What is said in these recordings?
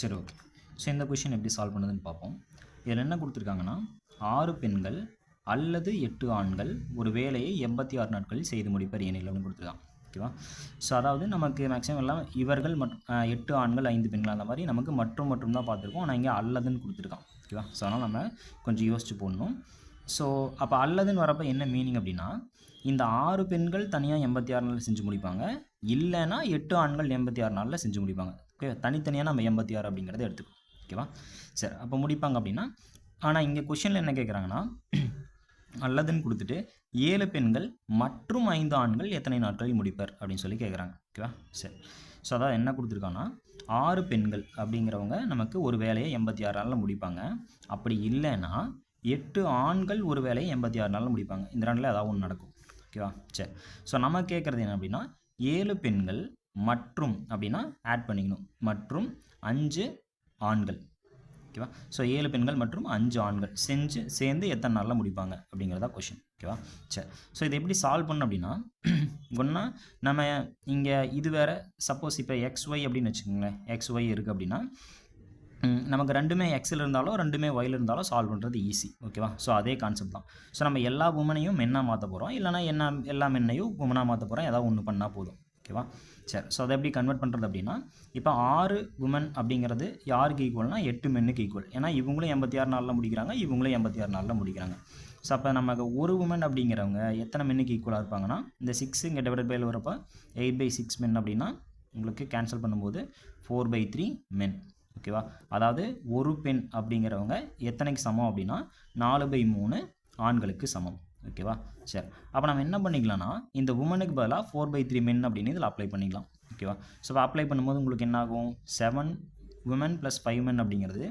சரி okay so இந்த question எப்படி சால்வ் பண்ணுதுன்னு பார்ப்போம். இதில் என்ன கொடுத்துருக்காங்கன்னா ஆறு பெண்கள் அல்லது எட்டு ஆண்கள் ஒரு வேலையை எண்பத்தி ஆறு நாட்களில் செய்து முடிப்பர் எனில் அப்படின்னு கொடுத்துருக்காங்க. ஓகேவா ஸோ அதாவது நமக்கு மேக்ஸிமம் எல்லாம் இவர்கள் மற்றும் எட்டு ஆண்கள் ஐந்து பெண்கள் அந்த மாதிரி நமக்கு மற்றும் மற்றும் தான் பார்த்துருக்கோம். ஆனால் இங்கே அல்லதுன்னு கொடுத்துருக்கான் ஓகேவா ஸோ அதனால் நம்ம கொஞ்சம் யோசிச்சு போடணும். ஸோ அப்போ அல்லதுன்னு வரப்போ என்ன மீனிங் அப்படின்னா இந்த ஆறு பெண்கள் தனியாக எண்பத்தி ஆறு நாளில் செஞ்சு முடிப்பாங்க. இல்லைன்னா எட்டு ஆண்கள் எண்பத்தி ஆறு நாளில் செஞ்சு முடிப்பாங்க. ஓகே? தனித்தனியாக நம்ம எண்பத்தி ஆறு அப்படிங்கிறத எடுத்துக்கணும் ஓகேவா? சரி அப்போ முடிப்பாங்க அப்படின்னா ஆனால் இங்கே கொஷனில் என்ன கேட்குறாங்கன்னா அல்லதுன்னு கொடுத்துட்டு ஏழு பெண்கள் மற்றும் ஐந்து ஆண்கள் எத்தனை நாட்களில் முடிப்பர் அப்படின்னு சொல்லி கேட்குறாங்க ஓகேவா? சரி. ஸோ அதாவது என்ன கொடுத்துருக்காங்கன்னா ஆறு பெண்கள் அப்படிங்கிறவங்க நமக்கு ஒரு வேலையை எண்பத்தி ஆறு நாளில் முடிப்பாங்க. அப்படி இல்லைன்னா எட்டு ஆண்கள் ஒரு வேலையை எண்பத்தி ஆறு நாளில் முடிப்பாங்க. இந்த ரெண்டில் ஏதாவது ஒன்று நடக்கும். ஓகேவா? சரி. ஸோ நம்ம கேட்குறது என்ன அப்படின்னா ஏழு பெண்கள் மற்றும் அப்படின்னா ஆட் பண்ணிக்கணும். மற்றும் அஞ்சு ஆண்கள். ஓகேவா ஸோ ஏழு பெண்கள் மற்றும் அஞ்சு ஆண்கள். செஞ்சு சேர்ந்து எத்தனை நாளில் முடிப்பாங்க? அப்படிங்கிறதா கொஷின் ஓகேவா சரி ஸோ இதை எப்படி சால்வ் பண்ண அப்படின்னா ஒன்றா நம்ம இங்கே இது வேறு சப்போஸ் இப்போ எக்ஸ் ஒய் அப்படின்னு வச்சுக்கோங்களேன். எக்ஸ் ஒய் இருக்குது அப்படின்னா நமக்கு ரெண்டுமே எக்ஸில் இருந்தாலும் ரெண்டுமே ஒயில் இருந்தாலும் சால்வ் பண்ணுறது ஈஸி ஓகேவா ஸோ அதே கான்செப்ட் தான். ஸோ நம்ம எல்லா உமனையும் மென்னாக மாற்ற போகிறோம் இல்லைனா என்ன எல்லா மென்னையும் உமனாக மாற்ற போகிறோம் ஏதாவது ஒன்று பண்ணால் போதும். ஓகேவா? சரி. ஸோ அதை எப்படி கன்வெர்ட் பண்ணுறது அப்படின்னா இப்போ ஆறு உமன் அப்படிங்கிறது யாருக்கு ஈக்குவல்னா எட்டு மென்னுக்கு ஈக்குவல் ஏன்னா இவங்களும் எண்பத்தி ஆறு நாளில் முடிக்கிறாங்க இவங்களும் எண்பத்தி ஆறு நாளில் முடிக்கிறாங்க. ஸோ அப்போ நமக்கு ஒரு உமன் அப்படிங்கிறவங்க எத்தனை மென்னுக்கு ஈக்குவலாக இருப்பாங்கன்னா இந்த சிக்ஸ் இங்கே டிவைட் பையில் வரப்போ எயிட் பை சிக்ஸ் மென் அப்படின்னா உங்களுக்கு கேன்சல் பண்ணும்போது ஃபோர் பை த்ரீ மென் ஓகேவா? அதாவது ஒரு பெண் அப்படிங்கிறவங்க எத்தனைக்கு சமம் அப்படின்னா நாலு பை மூணு ஆண்களுக்கு சமம். ஓகேவா சரி. அப்போ நம்ம என்ன பண்ணிக்கலாம்னா இந்த உமனுக்கு பதிலாக ஃபோர் பை த்ரீ மென் அப்படின்னு இதில் அப்ளை பண்ணிக்கலாம். ஓகேவா ஸோ இப்போ அப்ளை பண்ணும்போது உங்களுக்கு என்ன ஆகும்? Seven women plus five men அப்படிங்கிறது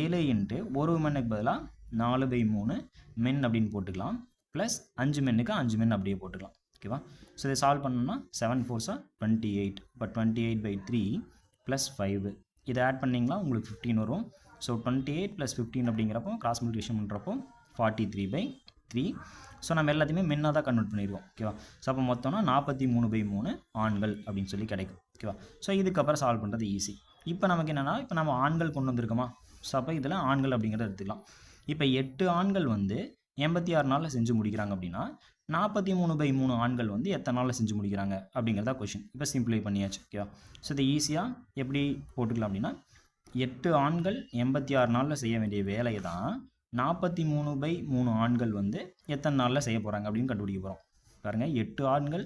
ஏழு இன்ட்டு ஒரு உமனுக்கு பதிலாக நாலு பை மூணு மென் அப்படின்னு போட்டுக்கலாம். ப்ளஸ் அஞ்சு மென்னுக்கு அஞ்சு மென் அப்படியே போட்டுக்கலாம். ஓகேவா ஸோ இதை சால்வ் பண்ணோம்னா செவன் ஃபோர்ஸாக டுவெண்ட்டி எயிட் இப்போ twenty eight by three plus five இதை ஆட் பண்ணிங்களா உங்களுக்கு ஃபிஃப்டீன் வரும். So twenty eight plus fifteen அப்படிங்கிறப்போ கிராஸ் மல்டிபிகேஷன் பண்ணுறப்போ forty three by three so நம்ம எல்லாத்தையுமே மென்னாக தான் கன்வெர்ட் பண்ணிடுவோம் ஓகேவா ஸோ அப்போ மொத்தம்னா நாற்பத்தி மூணு பை மூணு ஆண்கள் அப்படின்னு சொல்லி கிடைக்கும். ஓகேவா ஸோ இதுக்கப்புறம் சால்வ் பண்ணுறது ஈஸி இப்போ நமக்கு என்னென்னா இப்போ நம்ம ஆண்கள் கொண்டு வந்திருக்கோமா? ஸோ அப்போ இதில் ஆண்கள் அப்படிங்கிறத எடுத்துக்கலாம். இப்போ எட்டு ஆண்கள் வந்து எண்பத்தி ஆறு நாளில் செஞ்சு முடிக்கிறாங்க அப்படின்னா நாற்பத்தி மூணு பை மூணு ஆண்கள் வந்து எத்தனை நாளில் செஞ்சு முடிக்கிறாங்க அப்படிங்கிறதா கொஷின் இப்போ சிம்பிளை பண்ணியாச்சு. ஓகேவா ஸோ இதை ஈஸியாக எப்படி போட்டுக்கலாம் அப்படின்னா எட்டு ஆண்கள் எண்பத்தி ஆறு நாளில் செய்ய வேண்டிய வேலையை தான் நாற்பத்தி மூணு பை மூணு ஆண்கள் வந்து எத்தனை நாளில் செய்ய போகிறாங்க அப்படின்னு கண்டுபிடிக்க போகிறோம் பாருங்கள் எட்டு ஆண்கள்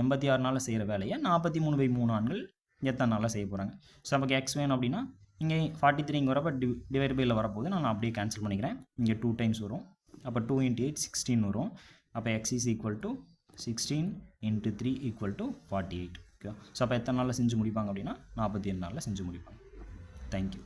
எண்பத்தி ஆறு நாளில் செய்கிற வேலையை நாற்பத்தி மூணு பை மூணு ஆண்கள் எத்தனை நாளில் செய்ய போகிறாங்க ஸோ நமக்கு எக்ஸ் வேணும் அப்படின்னா இங்கே ஃபார்ட்டி த்ரீங்க வரப்போ டி டிவைட் பையில் வரப்போது நான் அப்படியே கேன்சல் பண்ணிக்கிறேன். இங்கே டூ டைம்ஸ் வரும். அப்போ டூ இன்ட்டு எயிட் சிக்ஸ்டீன் வரும். அப்போ x is equal to sixteen into three equal to forty eight okay so அப்போ எத்தனை நாளில் செஞ்சு முடிப்பாங்க அப்படின்னா நாற்பத்தி ஏழு நாளில் செஞ்சு முடிப்பாங்க. தேங்க்யூ